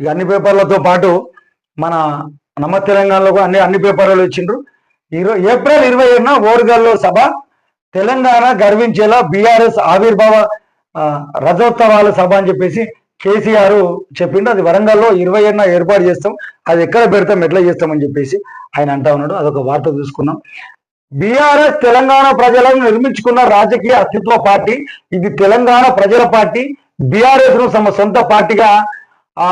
ఇక అన్ని పేపర్లతో పాటు మన నమ్మ తెలంగాణలో అన్ని అన్ని పేపర్లు ఇచ్చిండ్రు. ఇరవై ఏప్రిల్ ఇరవై ఏడున ఓరుగల్లో సభ తెలంగాణ గర్వించేలా బీఆర్ఎస్ ఆవిర్భావ రథోత్సవాల సభ అని చెప్పేసి కేసీఆర్ చెప్పిండు. అది వరంగల్లో ఇరవై ఏడున ఏర్పాటు చేస్తాం. అది ఎక్కడ పెడతాం ఎట్లా చేస్తామని చెప్పేసి ఆయన అంటా ఉన్నాడు. అదొక వార్త చూసుకున్నాం. బీఆర్ఎస్ తెలంగాణ ప్రజలను నిర్మించుకున్న రాజకీయ అస్తిత్వ పార్టీ ఇది తెలంగాణ ప్రజల పార్టీ. బీఆర్ఎస్ను తమ సొంత పార్టీగా ఆ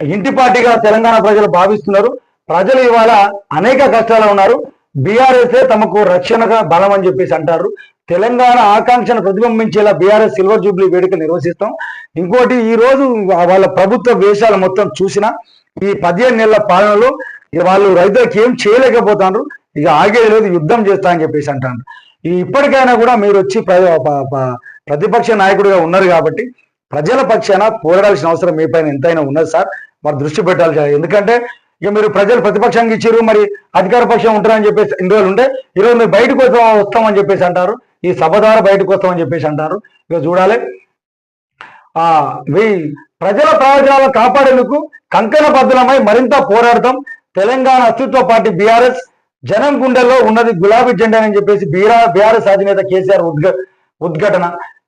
ఇంటి పార్టీగా తెలంగాణ ప్రజలు భావిస్తున్నారు. ప్రజలు ఇవాళ అనేక కష్టాలు ఉన్నారు. బీఆర్ఎస్ తమకు రక్షణగా బలం అని చెప్పేసి అంటారు. తెలంగాణ ఆకాంక్షను ప్రతిబింబించేలా బీఆర్ఎస్ సిల్వర్ జూబ్లీ వేడుకలు నిర్వహిస్తాం. ఇంకోటి ఈ రోజు వాళ్ళ ప్రభుత్వ వేషాలు మొత్తం చూసిన ఈ పదిహేను నెలల పాలనలో ఇక వాళ్ళు రైతులకు ఏం చేయలేకపోతారు. ఇక ఆగేది లేదు యుద్ధం చేస్తా అని చెప్పేసి అంటారు. ఇప్పటికైనా కూడా మీరు వచ్చి ప్రతిపక్ష నాయకుడిగా ఉన్నారు కాబట్టి ప్రజల పక్షాన పోరాడాల్సిన అవసరం మీ పైన ఎంతైనా ఉన్నది సార్. మరి దృష్టి పెట్టాలి సార్. ఎందుకంటే ఇక మీరు ప్రజలు ప్రతిపక్షానికి ఇచ్చారు మరి అధికార పక్షం ఉంటారని చెప్పేసి ఇన్ని రోజులు ఉంటే ఈరోజు మీరు బయటకు వస్తాం వస్తామని చెప్పేసి అంటారు. ఈ సభ ద్వారా బయటకు వస్తామని చెప్పేసి అంటారు. ఇక చూడాలి. ఆ మీ ప్రజల ప్రయోజనాలను కాపాడేందుకు కంకణ బద్దులమై మరింత పోరాడతాం. తెలంగాణ అస్తిత్వ పార్టీ బీఆర్ఎస్ జనం గుండెల్లో ఉన్నది గులాబీ జెండా అని చెప్పేసి బీఆర్ బీఆర్ఎస్ అధినేత కేసీఆర్ ఉద్ఘ ఉద్ఘటన.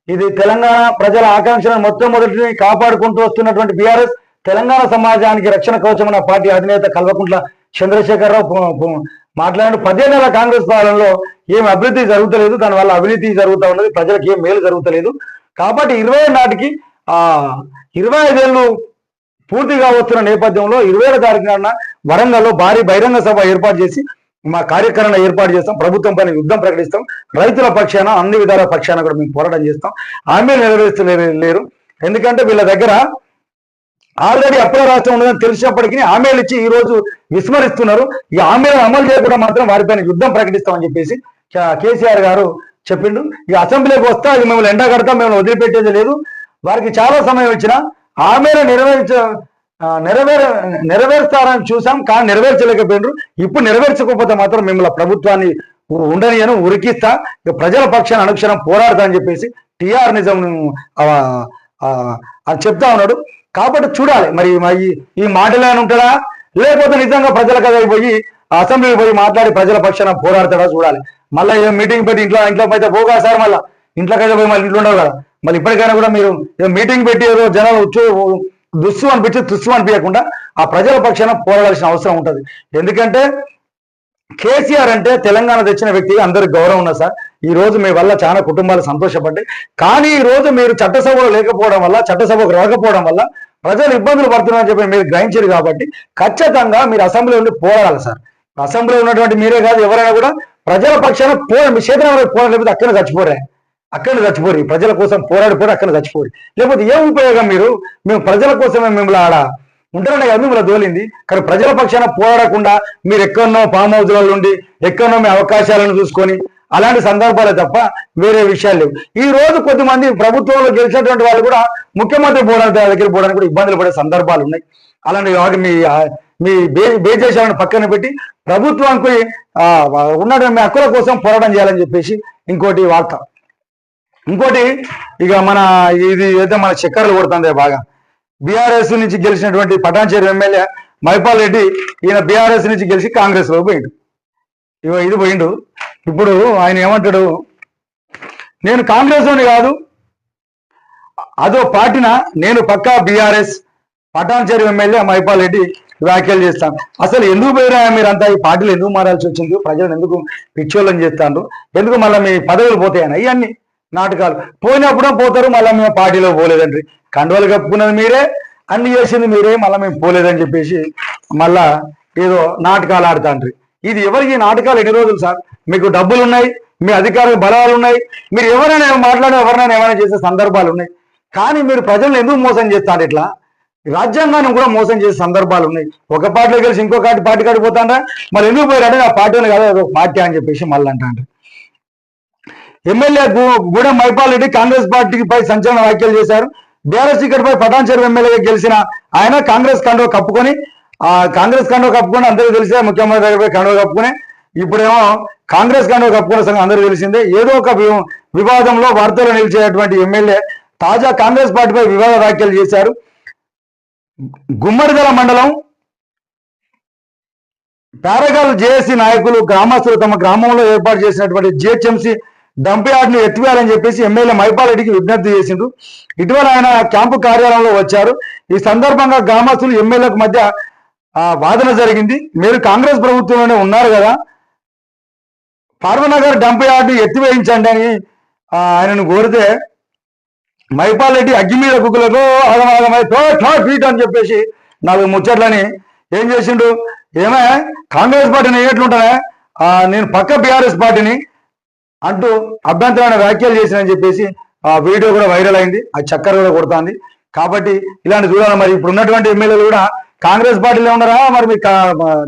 ఇది తెలంగాణ ప్రజల ఆకాంక్షలను మొట్టమొదటిని కాపాడుకుంటూ వస్తున్నటువంటి బీఆర్ఎస్ తెలంగాణ సమాజానికి రక్షణ కవచమైన పార్టీ అధినేత కల్వకుంట్ల చంద్రశేఖరరావు పు- పు- మాట్లాడిన పదేళ్ళ కాంగ్రెస్ పాలనలో ఏం అభివృద్ధి జరుగుతలేదు దానివల్ల అవినీతి జరుగుతూ ఉన్నది ప్రజలకు ఏం మేలు జరుగుతలేదు. కాబట్టి ఇరవై నాటికి ఆ ఇరవై ఐదేళ్ళు పూర్తిగా వస్తున్న నేపథ్యంలో ఇరవై ఏళ్ళ తారీఖున వరంగల్లో భారీ బహిరంగ సభ ఏర్పాటు చేసి మా కార్యక్రమం ఏర్పాటు చేస్తాం ప్రభుత్వం పైన యుద్ధం ప్రకటిస్తాం రైతుల పక్షాన అన్ని విధాల పక్షాన కూడా మేము పోరాటం చేస్తాం. హామీ నెరవేర్చలేరు లేరు. ఎందుకంటే వీళ్ళ దగ్గర ఆల్రెడీ అప్పుల రాష్ట్రం ఉన్నదని తెలిసినప్పటికీ హామీలు ఇచ్చి ఈ రోజు విస్మరిస్తున్నారు. ఈ హామీలను అమలు చేయకుండా మాత్రం వారిపైన యుద్ధం ప్రకటిస్తామని చెప్పేసి కేసీఆర్ గారు చెప్పిండు. ఈ అసెంబ్లీకి వస్తే అది మిమ్మల్ని ఎండ కడతాం మేము వదిలిపెట్టేది లేదు. వారికి చాలా సమయం ఇచ్చిన హామీలు నెరవేర్చ నెరవేర నెరవేరుస్తారని చూసాం కానీ నెరవేర్చలేకపోయినారు. ఇప్పుడు నెరవేర్చకపోతే మాత్రం మిమ్మల్ని ప్రభుత్వాన్ని ఉండనియను ఉరికిస్తా. ఇక ప్రజల పక్షాన్ని అనుక్షణం పోరాడతా అని చెప్పేసి టిఆర్ నిజం అని చెప్తా ఉన్నాడు. కాబట్టి చూడాలి. మరి ఈ మాటలే అని ఉంటాడా? లేకపోతే నిజంగా ప్రజల కదా పోయి అసెంబ్లీకి పోయి మాట్లాడి ప్రజల పక్షాన పోరాడతాడా చూడాలి. మళ్ళీ మీటింగ్ పెట్టి ఇంట్లో ఇంట్లో అయితే పోగా సార్ మళ్ళీ? ఇంట్లోకైతే పోయి మళ్ళీ ఇంట్లో ఉండవు కదా. మళ్ళీ ఇప్పటికైనా కూడా మీరు మీటింగ్ పెట్టి ఏదో జనాలు దుస్సు అనిపించి తుస్సు అనిపించకుండా ఆ ప్రజల పక్షాన పోరాడాల్సిన అవసరం ఉంటుంది. ఎందుకంటే కేసీఆర్ అంటే తెలంగాణ తెచ్చిన వ్యక్తిగా అందరికి గౌరవం ఉన్నా సార్. ఈ రోజు మీ వల్ల చాలా కుటుంబాలు సంతోషపడ్డాయి. కానీ ఈ రోజు మీరు చట్టసభలో లేకపోవడం వల్ల చట్టసభకు రాకపోవడం వల్ల ప్రజలు ఇబ్బందులు పడుతున్నారని చెప్పి మీరు గ్రహించారు కాబట్టి ఖచ్చితంగా మీరు అసెంబ్లీ ఉండి పోరాడాలి సార్. అసెంబ్లీలో ఉన్నటువంటి మీరే కాదు ఎవరైనా కూడా ప్రజల పక్షాన పో మీ చేతిలో పోరాడలేకపోతే అక్కడ చచ్చిపోరే. అక్కడ చచ్చిపోరు ప్రజల కోసం పోరాడిపోయి అక్కడ చచ్చిపోరు. లేకపోతే ఏం ఉపయోగం మీరు? మేము ప్రజల కోసమే మిమ్మల్ని ఆడ ఉంటారనే కదా మిమ్మల్ని దోలింది. కానీ ప్రజల పక్షాన పోరాడకుండా మీరు ఎక్కడో ఫామ్ హౌస్లలో ఉండి ఎక్కడనో మీ అవకాశాలను చూసుకొని అలాంటి సందర్భాలే తప్ప వేరే విషయాలు లేవు. ఈ రోజు కొద్దిమంది ప్రభుత్వంలో గెలిచినటువంటి వాళ్ళు కూడా ముఖ్యమంత్రి పోవడానికి దగ్గర పోవడానికి కూడా ఇబ్బందులు పడే సందర్భాలు ఉన్నాయి. అలాంటి వాటి మీ మీ బే బేజేశాలను పక్కన పెట్టి ప్రభుత్వానికి ఆ, ఉన్నటువంటి మీ హక్కుల కోసం పోరాటం చేయాలని చెప్పేసి ఇంకోటి వార్త. ఇంకోటి ఇక మన ఇది ఏదో మన చక్కర్లు కొడుతుంది బాగా. బీఆర్ఎస్ నుంచి గెలిచినటువంటి పటాన్చేరు ఎమ్మెల్యే మైపాల్ రెడ్డి ఈయన బీఆర్ఎస్ నుంచి గెలిచి కాంగ్రెస్లో పోయిండు. ఇగో ఇది పోయిండు. ఇప్పుడు ఆయన ఏమంటాడు? నేను కాంగ్రెస్లోని కాదు అదో పార్టీన నేను పక్కా బీఆర్ఎస్ పటాన్చేరు ఎమ్మెల్యే మైపాల్ రెడ్డి వ్యాఖ్యలు చేస్తాను. అసలు ఎందుకు పోయినా మీరంతా? ఈ పార్టీలు ఎందుకు మారాల్సి వచ్చింది? ప్రజలను ఎందుకు పిచ్చోళ్ళని చేస్తాను ఎందుకు మళ్ళీ మీ పదవులు పోతాయని? ఇవన్నీ. నాటకాలు. పోయినప్పుడు పోతారు మళ్ళీ మేము పార్టీలో పోలేదండి. కండువలు కప్పుకున్నది మీరే అన్ని చేసింది మీరే మళ్ళీ మేము పోలేదని చెప్పేసి మళ్ళా ఏదో నాటకాలు ఆడుతాండ్రి. ఇది ఎవరికి నాటకాలు ఎన్ని రోజులు సార్? మీకు డబ్బులు ఉన్నాయి మీ అధికారులు బలాలు ఉన్నాయి మీరు ఎవరైనా మాట్లాడే ఎవరైనా ఏమైనా చేసే సందర్భాలు ఉన్నాయి కానీ మీరు ప్రజలను ఎందుకు మోసం చేస్తారు ఇట్లా? రాజ్యాంగాన్ని కూడా మోసం చేసే సందర్భాలు ఉన్నాయి ఒక పార్టీలో కలిసి ఇంకో పార్టీ పార్టీ కాడికి మరి ఎందుకు పోయారంటే ఆ పార్టీ కాదు అదొక పార్టీ అని చెప్పేసి మళ్ళీ అంటాండ్రు. ఎమ్మెల్యే గు- గూడెం మైపాల్ రెడ్డి కాంగ్రెస్ పార్టీపై సంచలన వ్యాఖ్యలు చేశారు. బీఆర్ఎస్ టికెట్ పై పటాన్చెరు ఎమ్మెల్యేగా గెలిచిన ఆయన కాంగ్రెస్ కండో కప్పుకొని ఆ కాంగ్రెస్ కండో కప్పుకొని అందరికీ తెలిసే ముఖ్యమంత్రి దగ్గర కండో కప్పుకొని ఇప్పుడేమో కాంగ్రెస్ కండో కప్పుకున్న సంగతి అందరూ తెలిసిందే. ఏదో ఒక వి- వివాదంలో వార్తలు నిలిచేటువంటి ఎమ్మెల్యే తాజా కాంగ్రెస్ పార్టీపై వివాద వ్యాఖ్యలు చేశారు. గుమ్మడిదల మండలం పారగాల్ జేఏసీ నాయకులు గ్రామస్తులు తమ గ్రామంలో ఏర్పాటు చేసినటువంటి జిహెచ్ఎంసీ డంప్ యార్డ్ ఎత్తివేయాలని చెప్పేసి ఎమ్మెల్యే మైపాలరెడ్డికి విజ్ఞప్తి చేసిండు. ఇటీవల ఆయన క్యాంపు కార్యాలయంలో వచ్చారు. ఈ సందర్భంగా గ్రామస్తులు ఎమ్మెల్యేలకు మధ్య వాదన జరిగింది. మీరు కాంగ్రెస్ ప్రభుత్వంలోనే ఉన్నారు కదా. పార్వనగర్ డంప్ యార్డ్ ఎత్తివేయించండి అని ఆయనను కోరితే మైపాల్ రెడ్డి అగ్గి మీద కుక్కులకు ఆగమాగమై తో అని చెప్పేసి నాలుగు ముచ్చట్లని ఏం చేసిండు? ఏమే కాంగ్రెస్ పార్టీని ఎట్లుంటానే నేను పక్క బీఆర్ఎస్ పార్టీని అంటూ అభ్యంతరమైన వ్యాఖ్యలు చేసినని చెప్పేసి ఆ వీడియో కూడా వైరల్ అయింది. ఆ చక్కర కూడా కొడుతుంది. కాబట్టి ఇలాంటి చూడాలి మరి. ఇప్పుడు ఉన్నటువంటి ఎమ్మెల్యేలు కూడా కాంగ్రెస్ పార్టీలో ఉన్నారా? మరి మీ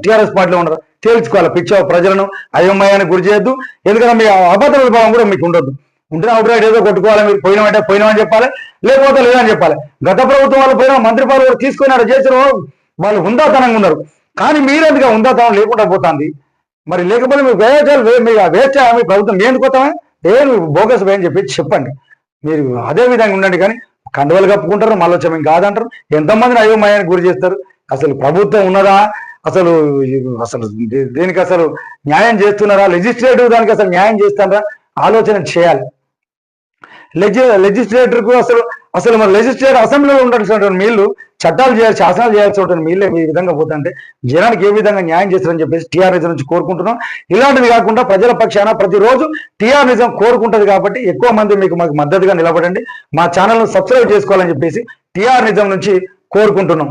టీఆర్ఎస్ పార్టీలో ఉన్నారా? తేల్చుకోవాలి. పిచ్చ ప్రజలను అయోమయానికి గురి చేయొద్దు. ఎందుకంటే మీ అభద్రత విభావం కూడా మీకు ఉండొద్దు. ఉంటే అవుట్రైట్ ఏదో కొట్టుకోవాలి. మీరు పోయినామంటే పోయినామని చెప్పాలి. లేకపోతే లేదని చెప్పాలి. గత ప్రభుత్వం వాళ్ళు పోయిన మంత్రి పాలు కూడా తీసుకున్నారు. చేసిన వాళ్ళు హుందాతనంగా ఉన్నారు. కానీ మీరెందుకు ఆ హుందాతనం లేకుండా పోతుంది? మరి లేకపోతే మీ వేచాలు మీ వేచా మీ ప్రభుత్వం మేము ఎందుకు ఏ నువ్వు బోగస్ అని చెప్పి చెప్పండి. మీరు అదే విధంగా ఉండండి కానీ కండవలు కప్పుకుంటారు మళ్ళీ వచ్చి మేము కాదంటారు. ఎంతమందిని అయోమయానికి గురి చేస్తారు? అసలు ప్రభుత్వం ఉన్నదా? అసలు అసలు దీనికి అసలు న్యాయం చేస్తున్నారా? లెజిస్లేటివ్ దానికి అసలు న్యాయం చేస్తారా? ఆలోచన చేయాలి. లెజి లెజిస్లేటర్కు అసలు అసలు మన లెజిస్లేటర్ అసెంబ్లీలో ఉండాల్సినటువంటి వీళ్ళు చట్టాలు చేయాలి శాసనాలు చేయాల్సి ఉంటుంది మీళ్ళే ఈ విధంగా పోతుంటే జనానికి ఏ విధంగా న్యాయం చేస్తారని చెప్పేసి టీఆర్ఎస్ నుంచి కోరుకుంటున్నాం. ఇలాంటివి కాకుండా ప్రజల పక్షాన ప్రతిరోజు టీఆర్ఎస్ కోరుకుంటుంది కాబట్టి ఎక్కువ మంది మీకు మాకు మద్దతుగా నిలబడండి. మా ఛానల్ను సబ్స్క్రైబ్ చేసుకోవాలని చెప్పేసి టీఆర్ నిజం నుంచి కోరుకుంటున్నాం.